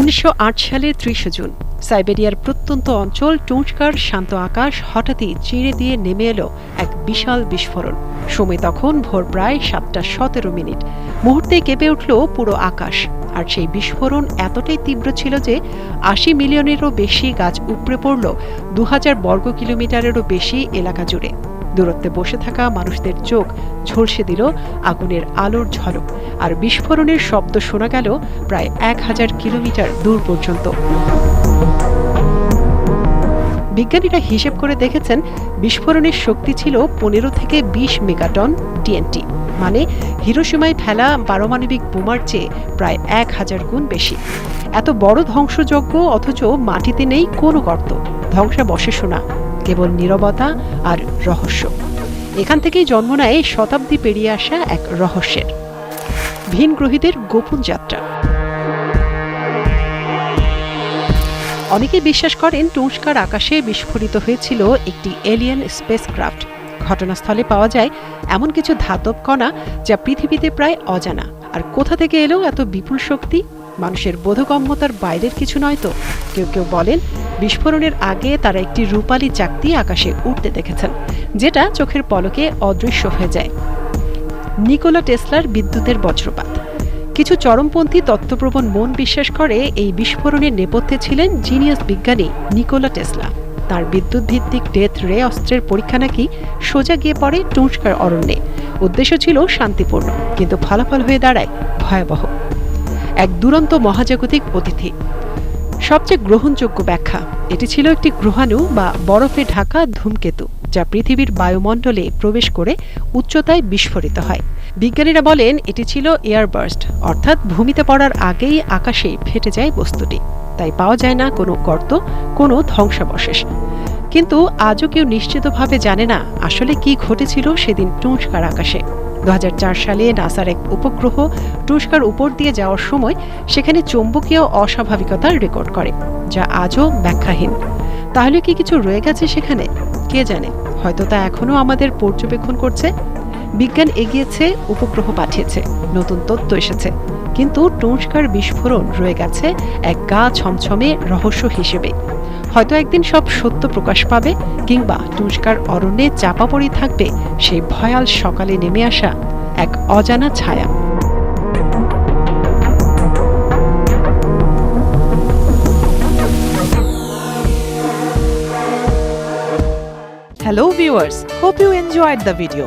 উনিশশো আট সালের ত্রিশে জুন, সাইবেরিয়ার প্রত্যন্ত অঞ্চল টুঁচকার শান্ত আকাশ হঠাৎই চিড়ে দিয়ে নেমে এলো এক বিশাল বিস্ফোরণ। সময় তখন ভোর প্রায় সাতটা সতেরো মিনিট। মুহূর্তে কেঁপে উঠল পুরো আকাশ। আর সেই বিস্ফোরণ এতটাই তীব্র ছিল যে আশি মিলিয়নেরও বেশি গাছ উপড়ে পড়ল দু হাজার বর্গ কিলোমিটারেরও বেশি এলাকা জুড়ে। দূরত্বে বসে থাকা মানুষদের চোখ ঝলসে দিল আগুনের আলোর ঝলক, আর বিস্ফোরণের শব্দ শোনা গেল প্রায় এক হাজার কিলোমিটার দূর পর্যন্ত। বিজ্ঞানীরা হিসেব করে দেখেছেন, বিস্ফোরণের শক্তি ছিল পনেরো থেকে বিশ মেগাটন টিএনটি মানে হিরোসীমায় ফেলা পারমাণবিক বোমার চেয়ে প্রায় এক হাজার গুণ বেশি। এত বড় ধ্বংসযজ্ঞ অথচ মাটিতে নেই কোনো গর্ত। ধ্বংসাবশেষও শোনা। কেবল নীরবতা আর রহস্য। এখান থেকেই জন্ম নেয় শতাব্দী পেরিয়ে আসা এক রহস্যের। ভিন গ্রহীদের গোপন যাত্রা। অনেকে বিশ্বাস করেন টুস্কার আকাশে বিস্ফোরিত হয়েছিল একটি এলিয়েন স্পেসক্রাফট ঘটনাস্থলে পাওয়া যায় এমন কিছু ধাতব কণা যা পৃথিবীতে প্রায় অজানা। আর কোথা থেকে এলো এত বিপুল শক্তি? মানুষের বোধগম্যতার বাইরের কিছু নয় তো। কেউ কেউ বলেন, বিস্ফোরণের আগে তারা একটি রূপালী চাকতি আকাশে উঠতে দেখেছেন, যেটা চোখের পলকে অদৃশ্য হয়ে যায়। নিকোলা টেসলার বিদ্যুতের বজ্রপাত। কিছু চরমপন্থী তত্ত্বপ্রবণ মন বিশ্বাস করে এই বিস্ফোরণের নেপথ্যে ছিলেন জিনিয়াস বিজ্ঞানী নিকোলা টেসলা। তার বিদ্যুৎ ভিত্তিক ডেথ রে অস্ত্রের পরীক্ষা নাকি সোজা গিয়ে পড়ে টুঁস্কার অরণ্যে। উদ্দেশ্য ছিল শান্তিপূর্ণ, কিন্তু ফলাফল হয়ে দাঁড়ায় ভয়াবহ। এক দুরন্ত মহাজাগতিক অতিথি। সবচেয়ে গ্রহণযোগ্য ব্যাখ্যা, এটি ছিল একটি গ্রহাণু বা বরফে ঢাকা ধূমকেতু, যা পৃথিবীর বায়ুমণ্ডলে প্রবেশ করে উচ্চতায় বিস্ফোরিত হয়। বিজ্ঞানীরা বলেন, এটি ছিল এয়ারবার্স্ট, অর্থাৎ ভূমিতে পড়ার আগেই আকাশে ফেটে যায় বস্তুটি। তাই পাওয়া যায় না কোনো গর্ত, কোনো ধ্বংসাবশেষ। কিন্তু আজও কেউ নিশ্চিতভাবে জানে না আসলে কি ঘটেছিল সেদিন টুঁস্কার আকাশে। দু সালে নাসার এক উপগ্রহ টুস্কার উপর দিয়ে যাওয়ার সময় সেখানে চৌম্বকীয় অস্বাভাবিকতার রেকর্ড করে, যা আজও ব্যাখ্যাহীন। তাহলে কি কিছু রয়ে গেছে সেখানে? কে জানে? হয়তো তা এখনও আমাদের পর্যবেক্ষণ করছে। বিজ্ঞান এগিয়েছে, উপগ্রহ পাঠিয়েছে, নতুন তথ্য এসেছে। কিন্তু টুঁস্কার বিস্ফোরণ রয়ে গেছে এক গা ছমছমে রহস্য হিসেবে। হয়তো একদিন সব সত্য প্রকাশ পাবে, কিংবা টুস্কার অরণ্যে চাপা পড়ে থাকবে সেই ভয়াল সকালে নেমে আসা এক অজানা ছায়া। Hello viewers hope you enjoyed the video